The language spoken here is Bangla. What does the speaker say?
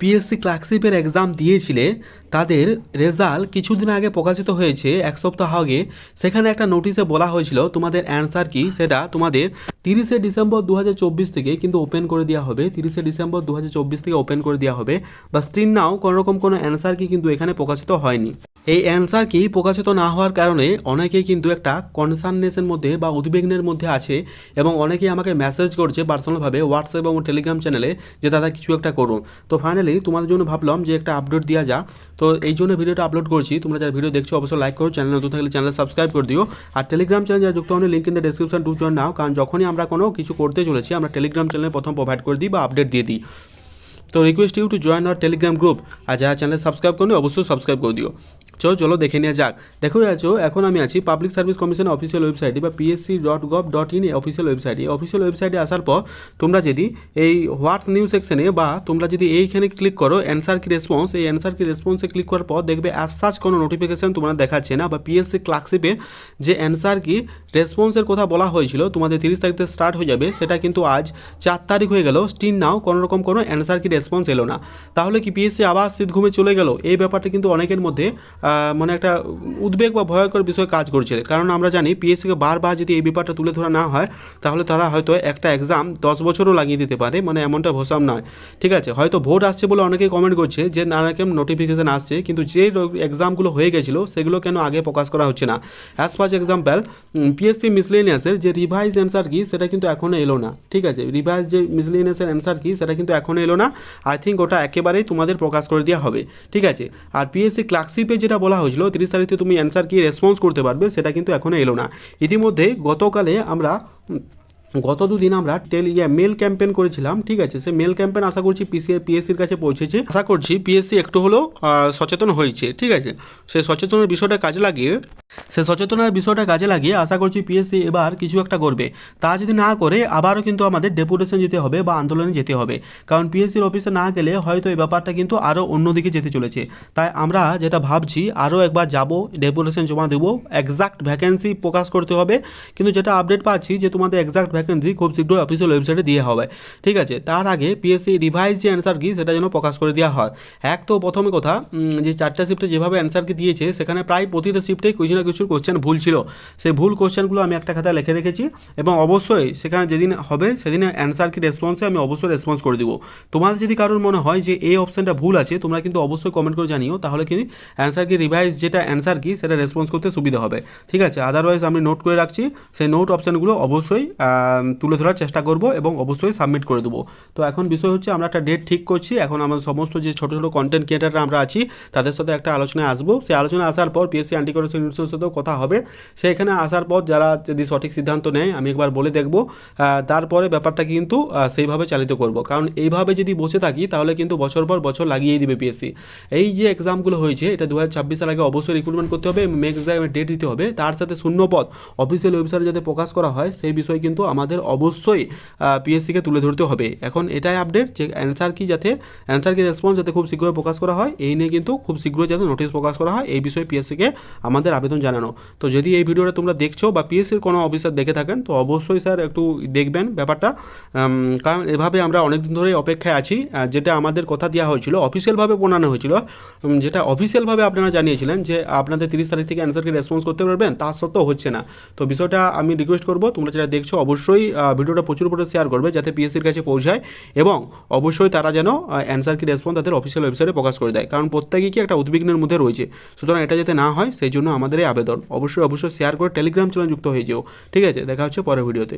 পিএসসি ক্লার্কশিপের এক্সাম দিয়েছিলে, তাদের রেজাল্ট কিছুদিন আগে প্রকাশিত হয়েছে, এক সপ্তাহ আগে। সেখানে একটা নোটিশে বলা হয়েছিল, তোমাদের অ্যান্সার কি সেটা তোমাদের তিরিশে ডিসেম্বর দু হাজার চব্বিশ থেকে কিন্তু ওপেন করে দেওয়া হবে। তিরিশে ডিসেম্বর দু হাজার চব্বিশ থেকে ওপেন করে দেওয়া হবে। বা স্টিল নাও কোনোরকম কোনো অ্যান্সার কি কিন্তু এখানে প্রকাশিত হয়নি। এই অ্যান্সার কি প্রকাশিত না হওয়ার কারণে অনেকেই কিন্তু একটা কনসার্নেসের মধ্যে বা উদ্বিগ্নের মধ্যে আছে এবং অনেকেই আমাকে মেসেজ করছে পার্সোনালভাবে হোয়াটসঅ্যাপ এবং টেলিগ্রাম চ্যানেলে যে দাদা কিছু একটা করুন। তো ফাইনালি তোমাদের জন্য ভাবলাম যে একটা আপডেট দেওয়া যা তো এই জন্য ভিডিওটা আপলোড করছি। তোমরা যারা ভিডিও দেখছ অবশ্যই লাইক করো চ্যানেল নতুন থাকলে চ্যানেল সাবস্ক্রাইব করে দিও। আর টেলিগ্রাম চ্যানেল যারা যুক্ত হলে link in the description to join now কারণ যখনই আমরা কোনো কিছু করতে চলেছি, আমরা টেলিগ্রাম চ্যানেলে প্রথম প্রোভাইড করে দিই বা আপডেট দিয়ে দিই। তো request you to join our Telegram group আর যারা চ্যানেল সাবস্ক্রাইব করনি, অবশ্যই সাবস্ক্রাইব করে দিও। চলো চলো দেখে নিয়ে যাক। দেখো আছো, এখন আমি আছি পাবলিক সার্ভিস কমিশনের অফিসিয়াল ওয়েবসাইটে বা PSC dot gov dot in official ওয়েবসাইটে অফিসিয়াল ওয়েবসাইটে আসার পর তোমরা যদি এই হোয়াটস নিউজ সেকশনে বা তোমরা যদি এইখানে ক্লিক করো অ্যান্সার কি রেসপন্স এই অ্যান্সার কি রেসপন্সে ক্লিক করার পর দেখবে অ্যাজ সাচ কোনো নোটিফিকেশান তোমরা দেখাচ্ছে না। বা পিএসসি ক্লার্কশিপে যে অ্যান্সার কি রেসপন্সের কথা বলা হয়েছিল, তোমাদের তিরিশ তারিখ থেকে স্টার্ট হয়ে যাবে, সেটা কিন্তু আজ চার তারিখ হয়ে গেল। স্টিল নাও কোনো রকম কোনো অ্যান্সার কি রেসপন্স এলো না। তাহলে কি পিএসসি আবার শীত ঘুমে চলে গেল? এই ব্যাপারটা কিন্তু অনেকের মধ্যে মানে একটা উদ্বেগ বা ভয়ঙ্কর বিষয় কাজ করছে। কারণ আমরা জানি পিএসসিকে বারবার যদি এই ব্যাপারটা তুলে ধরা না হয়, তাহলে তারা হয়তো একটা এক্সাম দশ বছরও লাগিয়ে দিতে পারে। মানে এমনটা ভোসাম নয়। ঠিক আছে? হয়তো ভোট আসছে বলে অনেকেই কমেন্ট করছে যে নানা রকম নোটিফিকেশান আসছে, কিন্তু যে এক্সামগুলো হয়ে গেছিল, সেগুলো কেন আগে প্রকাশ করা হচ্ছে না? অ্যাজ ফার এক্সাম্পল পিএসসি মিসলেনিয়াসের যে রিভাইজ অ্যান্সার কি, সেটা কিন্তু এখনও এলো না। ঠিক আছে? রিভাইজ যে মিসলেনিয়াসের অ্যান্সার কি, সেটা কিন্তু এখনও এলো না। আই থিঙ্ক ওটা একেবারেই তোমাদের প্রকাশ করে দেওয়া হবে। ঠিক আছে? আর পিএসসি ক্লার্কশিপে যেটা বলা হয়েছিল, তিরিশ তারিখে তুমি অ্যান্সার কি রেসপন্স করতে পারবে, সেটা কিন্তু এখনও এলো না। ইতিমধ্যে গতকালে আমরা, গত দুদিন আমরা টেল, ইয়া মেল ক্যাম্পেন করেছিলাম, ঠিক আছে? সে মেল ক্যাম্পেন আশা করছি পিসি পিএসসির কাছে পৌঁছেছে। আশা করছি পিএসসি একটু হলেও সচেতন হয়েছে, ঠিক আছে? সে সচেতনের বিষয়টা কাজে লাগিয়ে সে সচেতনের বিষয়টা কাজে লাগিয়ে আশা করছি পিএসসি এবার কিছু একটা করবে। তা যদি না করে, আবারও কিন্তু আমাদের ডেপুটেশন যেতে হবে বা আন্দোলনে যেতে হবে। কারণ পিএসসির অফিসে না গেলে হয়তো এই ব্যাপারটা কিন্তু আরও অন্যদিকে যেতে চলেছে। তাই আমরা যেটা ভাবছি, আরও একবার যাব ডেপুটেশন জমা দেবো এক্সাক্ট ভ্যাকেন্সি প্রকাশ করতে হবে। কিন্তু যেটা আপডেট পাচ্ছি যে তোমাদের এক্সাক্ট ভ্যাকেন্সি খুব শীঘ্রই অফিসিয়াল ওয়েবসাইটে দিয়ে হবে। ঠিক আছে, তার আগে পিএসসি রিভাইজ যে অ্যান্সার কি, সেটা যেন প্রকাশ করে দেওয়া হয়। এক তো প্রথমে কথা যে চারটা শিফটে যেভাবে অ্যান্সার কি দিয়েছে, সেখানে প্রায় প্রতিটা শিফটেই কিছু না কিছু কোশ্চেন ভুল ছিল। সেই ভুল কোশ্চেনগুলো আমি একটা খাতায় লিখে রেখেছি এবং অবশ্যই সেখানে যেদিন হবে সেদিন অ্যান্সার কি রেসপন্সে আমি অবশ্যই রেসপন্স করে দিব। তোমাদের যদি কারোর মনে হয় যে এই অপশানটা ভুল আছে, তোমরা কিন্তু অবশ্যই কমেন্ট করে জানিও, তাহলে কি অ্যান্সার কি রিভাইজ যেটা অ্যান্সার কি সেটা রেসপন্স করতে সুবিধা হবে। ঠিক আছে? আদারওয়াইজ আমি নোট করে রাখছি, সেই নোট অপশানগুলো অবশ্যই তুলে ধরার চেষ্টা করব এবং অবশ্যই সাবমিট করে দেবো। তো এখন বিষয় হচ্ছে আমরা একটা ডেট ঠিক করছি, এখন আমরা সমস্ত যে ছোটো ছোটো কন্টেন্ট ক্রিয়েটাররা আমরা আছি, তাদের সাথে একটা আলোচনায় আসব। সেই আলোচনা আসার পর পিএসসি অ্যান্টি করাপশন ইনস্টিটিউটের সাথেও কথা হবে। সেখানে আসার পর যারা যদি সঠিক সিদ্ধান্ত নেয়, আমি একবার বলে দেখব। তারপরে ব্যাপারটা কিন্তু সেইভাবে চালিত করব। কারণ এইভাবে যদি বসে থাকি, তাহলে কিন্তু বছর পর বছর লাগিয়েই দিবে পিএসসি এই যে এক্সামগুলো হয়েছে, এটা দু হাজার আগে অবশ্যই রিক্রুটমেন্ট করতে হবে নেক্সট এক্সামের ডেট দিতে হবে। তার সাথে শূন্য পদ অফিসিয়াল ওয়েবসাইটে যাতে প্রকাশ করা হয়, সেই বিষয়ে কিন্তু আমাদের অবশ্যই পিএসসিকে তুলে ধরতে হবে। এখন এটাই আপডেট যে অ্যান্সার কি যাতে অ্যান্সার কি রেসপন্স যাতে খুব শীঘ্রই প্রকাশ করা হয়, এই নিয়ে কিন্তু খুব শীঘ্রই যাতে নোটিশ প্রকাশ করা হয়। এই বিষয়ে পিএসসিকে আমাদের আবেদন জানানো। তো যদি এই ভিডিওটা তোমরা দেখছ বা পিএসসির কোনো অফিসার দেখে থাকেন, তো অবশ্যই স্যার একটু দেখবেন ব্যাপারটা। কারণ এভাবে আমরা অনেক দিন ধরেই অপেক্ষায় আছি যেটা আমাদের কথা দেওয়া হয়েছিল, অফিসিয়ালভাবে বোনানো হয়েছিল। যেটা অফিসিয়ালভাবে আপনারা জানিয়েছিলেন যে আপনাদের তিরিশ তারিখ থেকে অ্যান্সারকে রেসপন্স করতে পারবেন, তা সত্ত্বেও হচ্ছে না। তো বিষয়টা আমি রিকোয়েস্ট করব, তোমরা যারা দেখছ অবশ্যই ভিডিওটা প্রচুর পরিমাণে শেয়ার করবে যাতে পিএসসির কাছে পৌঁছায় এবং অবশ্যই তারা যেন অ্যান্সার কি রেসপন্স তাদের অফিসিয়াল ওয়েবসাইটে প্রকাশ করে দেয়। কারণ প্রত্যেকেই কি একটা উদ্বিগ্নের মধ্যে রয়েছে। সুতরাং এটা যাতে না হয়, সেই জন্য আমাদের এই আবেদন অবশ্যই অবশ্যই শেয়ার করে টেলিগ্রাম চ্যানেল যুক্ত হয়ে যেও। ঠিক আছে, দেখা হচ্ছে পরের ভিডিওতে